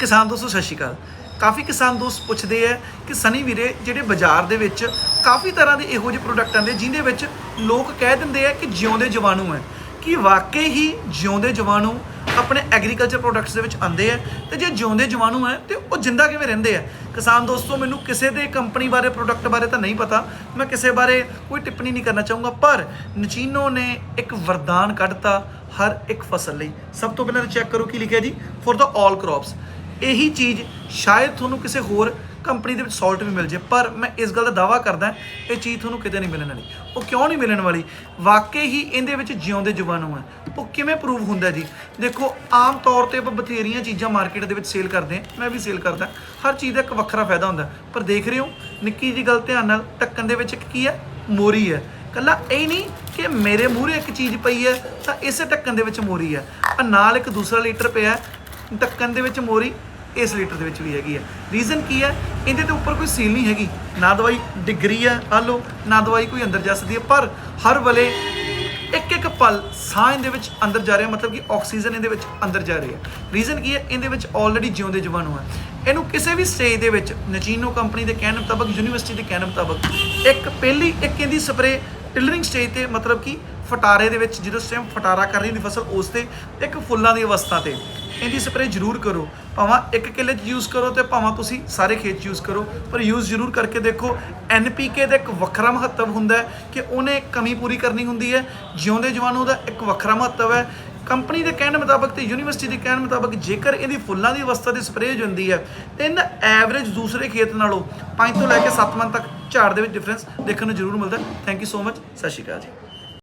ਕਿਸਾਨ ਦੋਸਤੋ, ਸਤਿ ਸ਼੍ਰੀ ਅਕਾਲ। ਕਾਫੀ ਕਿਸਾਨ ਦੋਸਤ ਪੁੱਛਦੇ ਆ ਕਿ ਸਨੀ ਵੀਰੇ, ਜਿਹੜੇ ਬਾਜ਼ਾਰ ਦੇ ਵਿੱਚ ਕਾਫੀ ਤਰ੍ਹਾਂ ਦੇ ਇਹੋ ਜਿਹੇ ਪ੍ਰੋਡਕਟ ਆਉਂਦੇ ਜਿਨ੍ਹਾਂ ਵਿੱਚ ਲੋਕ ਕਹਿ ਦਿੰਦੇ ਆ ਕਿ ਜਿਉਂਦੇ ਜਵਾਨੂ ਹੈ ਕਿ ਵਾਕਈ ਹੀ ਜਿਉਂਦੇ ਜਵਾਨੂ ਆਪਣੇ ਐਗਰੀਕਲਚਰ ਪ੍ਰੋਡਕਟਸ ਦੇ ਵਿੱਚ ਆਉਂਦੇ ਆ? ਤੇ ਜੇ ਜਿਉਂਦੇ ਜਵਾਨੂ ਹੈ ਤੇ ਉਹ ਜਿੰਦਾ ਕਿਵੇਂ ਰਹਿੰਦੇ ਆ? ਕਿਸਾਨ ਦੋਸਤੋ, ਮੈਨੂੰ ਕਿਸੇ ਦੇ ਕੰਪਨੀ ਬਾਰੇ ਪ੍ਰੋਡਕਟ ਬਾਰੇ ਤਾਂ ਨਹੀਂ ਪਤਾ। ਮੈਂ ਕਿਸੇ ਬਾਰੇ ਕੋਈ ਟਿੱਪਣੀ ਨਹੀਂ ਕਰਨਾ ਚਾਹੂੰਗਾ, ਪਰ ਨਚੀਨੋ ਨੇ ਇੱਕ ਵਰਦਾਨ ਕੱਢਤਾ ਹਰ ਇੱਕ ਫਸਲ ਲਈ। ਸਭ ਤੋਂ ਪਹਿਲਾਂ ਚੈੱਕ ਕਰੋ ਕੀ ਲਿਖਿਆ ਜੀ? ਫॉर ਦਾ 올 ਕ੍ਰੌਪਸ ਇਹੀ ਚੀਜ਼ ਸ਼ਾਇਦ ਤੁਹਾਨੂੰ ਕਿਸੇ ਹੋਰ ਕੰਪਨੀ ਦੇ ਵਿੱਚ ਸਾਲਟ ਵੀ ਮਿਲ ਜੇ ਪਰ ਮੈਂ ਇਸ ਗੱਲ ਦਾ ਦਾਵਾ ਕਰਦਾ ਇਹ ਚੀਜ਼ ਤੁਹਾਨੂੰ ਕਿਤੇ ਨਹੀਂ ਮਿਲਣ ਵਾਲੀ। ਉਹ ਕਿਉਂ ਨਹੀਂ ਮਿਲਣ ਵਾਲੀ? ਵਾਕਈ ਹੀ ਇਹਦੇ ਵਿੱਚ ਜਿਉਂਦੇ ਜਵਾਨੂ ਹੈ ਉਹ ਕਿਵੇਂ ਪ੍ਰੂਵ ਹੁੰਦਾ ਜੀ? ਦੇਖੋ ਆਮ ਤੌਰ ਤੇ ਆਪਾਂ ਬਥੇਰੀਆਂ ਚੀਜ਼ਾਂ ਮਾਰਕੀਟ ਦੇ ਵਿੱਚ ਸੇਲ ਕਰਦੇ ਹਾਂ ਮੈਂ ਵੀ ਸੇਲ ਕਰਦਾ। ਹਰ ਚੀਜ਼ ਦਾ ਇੱਕ ਵੱਖਰਾ ਫਾਇਦਾ ਹੁੰਦਾ। ਪਰ ਦੇਖ ਰਹੇ ਹੋ ਨਿੱਕੀ ਜੀ ਗੱਲ ਧਿਆਨ ਨਾਲ ਢੱਕਣ ਦੇ ਵਿੱਚ ਇੱਕ ਕੀ ਹੈ? ਮੋਰੀ ਹੈ। ਕੱਲਾ ਇਹ ਨਹੀਂ ਕਿ ਮੇਰੇ ਮੂਹਰੇ ਇੱਕ ਚੀਜ਼ ਪਈ ਹੈ ਤਾਂ ਇਸੇ ਢੱਕਣ ਦੇ ਵਿੱਚ ਮੋਰੀ ਹੈ। ਆ ਨਾਲ ਇੱਕ ਦੂਸਰਾ ਲੀਟਰ ਪਿਆ ਹੈ, ਢੱਕਣ ਦੇ ਵਿੱਚ ਮੋਰੀ ਇਸ ਲੀਟਰ ਦੇ ਵਿੱਚ ਵੀ ਹੈਗੀ ਹੈ ਰੀਜ਼ਨ ਕੀ ਹੈ ਇਹਦੇ ਤੇ ਉੱਪਰ ਕੋਈ ਸੀਲ ਨਹੀਂ ਹੈਗੀ। ਨਾ ਦਵਾਈ ਡਿਗਰੀ ਹੈ ਆ ਲਓ, ਨਾ ਦਵਾਈ ਕੋਈ ਅੰਦਰ ਜਾ ਸਕਦੀ ਹੈ ਪਰ ਹਰ ਵੇਲੇ ਇੱਕ ਇੱਕ ਪਲ ਸਾਹ ਇਹਦੇ ਵਿੱਚ ਅੰਦਰ ਜਾ ਰਿਹਾ, ਮਤਲਬ ਕਿ ਆਕਸੀਜਨ ਇਹਦੇ ਵਿੱਚ ਅੰਦਰ ਜਾ ਰਹੀ। ਹੈ ਰੀਜ਼ਨ ਕੀ ਹੈ ਇਹਦੇ ਵਿੱਚ ਆਲਰੇਡੀ ਜਿਉਂਦੇ ਜਵਾਨੂ ਹੈ ਇਹਨੂੰ ਕਿਸੇ ਵੀ ਸਟੇਜ ਦੇ ਵਿੱਚ ਨਚੀਨੋ ਕੰਪਨੀ ਦੇ ਕਹਿਣ ਮੁਤਾਬਕ ਯੂਨੀਵਰਸਿਟੀ ਦੇ ਕਹਿਣ ਮੁਤਾਬਕ, ਇੱਕ ਪਹਿਲੀ ਇੱਕ ਇਹਦੀ ਸਪਰੇ ਟਿਲਰਿੰਗ ਸਟੇਜ ਤੇ ਮਤਲਬ ਕਿ ਫਟਾਰੇ ਦੇ ਵਿੱਚ ਜਦੋਂ ਸਟੈਮ ਫਟਾਰਾ ਕਰ ਰਹੀ ਹੁੰਦੀ ਫਸਲ, ਉਸ ਤੇ ਇੱਕ ਫੁੱਲਾਂ ਦੀ ਅਵਸਥਾ ਤੇ। ਇਹਦੀ ਸਪਰੇ ਜ਼ਰੂਰ ਕਰੋ। ਭਾਵੇਂ ਇੱਕ ਕਿੱਲੇ 'ਚ ਯੂਜ਼ ਕਰੋ ਤੇ ਭਾਵੇਂ ਤੁਸੀਂ ਸਾਰੇ ਖੇਤ 'ਚ ਯੂਜ਼ ਕਰੋ, ਪਰ ਯੂਜ਼ ਜ਼ਰੂਰ ਕਰਕੇ ਦੇਖੋ ਐਨਪੀਕੇ ਦਾ ਇੱਕ ਵੱਖਰਾ ਮਹੱਤਵ ਹੁੰਦਾ ਹੈ ਕਿ ਉਹਨੇ ਕਮੀ ਪੂਰੀ ਕਰਨੀ ਹੁੰਦੀ ਹੈ। ਜਿਉਂਦੇ ਜਵਾਨੂ ਦਾ ਇੱਕ ਵੱਖਰਾ ਮਹੱਤਵ ਹੈ। ਕੰਪਨੀ ਦੇ ਕਹਿਣ ਮੁਤਾਬਕ ਤੇ ਯੂਨੀਵਰਸਿਟੀ ਦੇ ਕਹਿਣ ਮੁਤਾਬਕ ਜੇਕਰ ਇਹਦੀ ਫੁੱਲਾਂ ਦੀ ਅਵਸਥਾ ਦੀ ਸਪਰੇਅ ਹੋ ਜਾਂਦੀ ਹੈ ਤੇ ਇਹਨਾਂ ਐਵਰੇਜ ਦੂਸਰੇ ਖੇਤ ਨਾਲੋਂ 5 ਤੋਂ ਲੈ ਕੇ 7 ਮਨ ਤੱਕ ਝਾੜ ਦੇ ਵਿੱਚ ਡਿਫਰੈਂਸ ਦੇਖਣ ਨੂੰ ਜ਼ਰੂਰ ਮਿਲਦਾ ਥੈਂਕ ਯੂ ਸੋ ਮਚ ਸਤਿ ਸ਼੍ਰੀ ਅਕਾਲ ਜੀ।